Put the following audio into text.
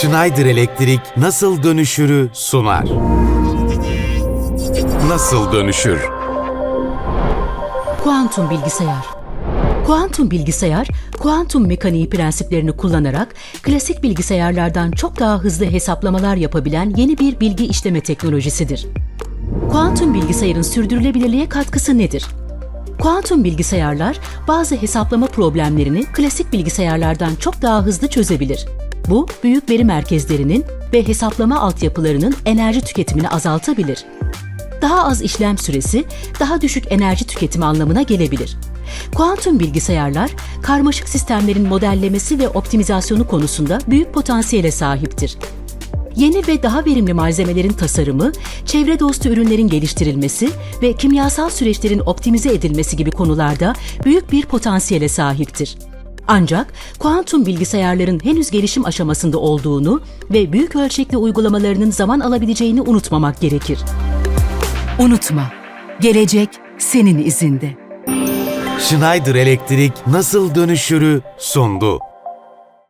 Schneider Elektrik nasıl dönüşürü sunar. Nasıl dönüşür? Kuantum bilgisayar. Kuantum bilgisayar, kuantum mekaniği prensiplerini kullanarak klasik bilgisayarlardan çok daha hızlı hesaplamalar yapabilen yeni bir bilgi işleme teknolojisidir. Kuantum bilgisayarın sürdürülebilirliğe katkısı nedir? Kuantum bilgisayarlar bazı hesaplama problemlerini klasik bilgisayarlardan çok daha hızlı çözebilir. Bu, büyük veri merkezlerinin ve hesaplama altyapılarının enerji tüketimini azaltabilir daha az işlem süresi, daha düşük enerji tüketimi anlamına gelebilir. Kuantum bilgisayarlar, karmaşık sistemlerin modellemesi ve optimizasyonu konusunda büyük potansiyele sahiptir. Yeni ve daha verimli malzemelerin tasarımı, çevre dostu ürünlerin geliştirilmesi ve kimyasal süreçlerin optimize edilmesi gibi konularda büyük bir potansiyele sahiptir. Ancak kuantum bilgisayarların henüz gelişim aşamasında olduğunu ve büyük ölçekli uygulamalarının zaman alabileceğini unutmamak gerekir. Unutma, gelecek senin izinde. Schneider Elektrik nasıl dönüşürü sundu.